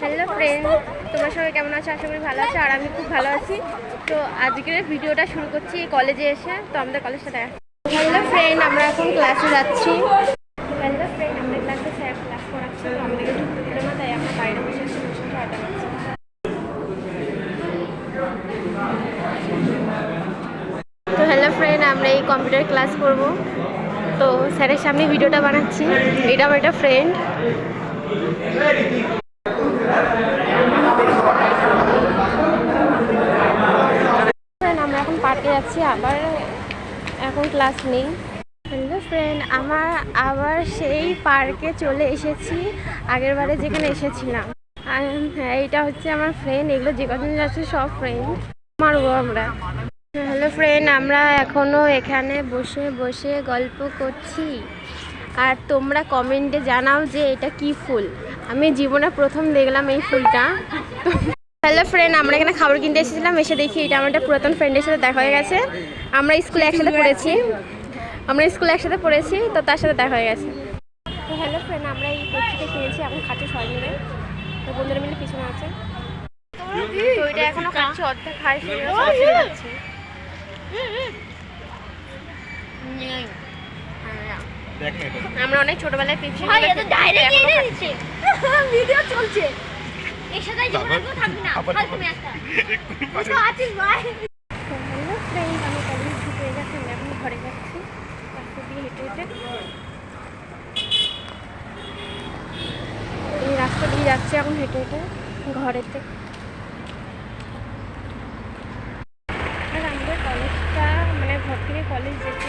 Hello friend তোমার সবাই কেমন আছো? আশা করি ভালো আছো, আর আমি খুব ভালো আছি। তো আজকের ভিডিওটা শুরু করছি কলেজে এসে। তো আমাদের কলেজটা দেখা হ্যালো ফ্রেন্ড আমরা এখন ক্লাসে যাচ্ছি। হ্যালো ফ্রেন্ড আমাদের ক্লাসে স্যার ক্লাস করাচ্ছে। তো আমরা বাইরে বসে তো হ্যালো ফ্রেন্ড আমরা এই কম্পিউটার ক্লাস করব। তো স্যারের সামনে ভিডিওটা বানাচ্ছি। এটা আমার একটা ফ্রেন্ড ফ্রেন্ড আমরা এখন পার্কে যাচ্ছি আবার এখন ক্লাস নেই। হ্যালো ফ্রেন্ড আমার আবার সেই পার্কে চলে এসেছি, আগের বারে যেখানে এসেছিলাম। হ্যাঁ এইটা হচ্ছে আমার ফ্রেন্ড এগুলো যে কজন যাচ্ছে সব ফ্রেন্ড মারবো আমরা। হ্যালো ফ্রেন্ড আমরা এখনও এখানে বসে বসে গল্প করছি। আর তোমরা কমেন্টে জানাও যে এটা কি ফুল। আমি জীবনে প্রথম দেখলাম এই ফুলটা। হ্যালো ফ্রেন্ড আমরা এখানে খাবার কিনতে এসেছিলাম এসে দেখি এটা আমার একটা পুরাতন ফ্রেন্ডের সাথে দেখা হয়ে গেছে। আমরা স্কুলে একসাথে পড়েছি। আমরা স্কুলে একসাথে পড়েছি তো তার সাথে দেখা হয়ে গেছে। হ্যালো ফ্রেন্ড আমরা এই পেপসিটা কিনেছি এখন খাচ্ছি সবাই মিলে। তো বন্ধুরা মিলে পিছনে আছে। তো এটা এখনও খাচ্ছি অর্ধেক খাই শেষ হয়ে গেছে, যাচ্ছি। আমরা অনেক ছোটবেলায় পেপসি ভিডিও চলছে। এর সাথে জীবনে কেউ থাকবি না। ফালতু মেয়াটা বুঝতে আছিস ভাই? হ্যালো ফ্রেন্ড আমি কলেজ ঢুকে গেছি আমি এখন ঘরে যাচ্ছি। রাস্তা দিয়ে হেঁটে হেঁটে। এই রাস্তা দিয়ে যাচ্ছি এখন হেঁটে হেঁটে ঘরেতে। আর আমাদের কলেজটা মানে ঘর থেকে কলেজ যেতে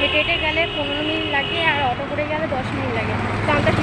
হেঁটে হেঁটে গেলে পনেরো মিনিট লাগে আর অটো করে গেলে দশ মিনিট লাগে। তো আমাদের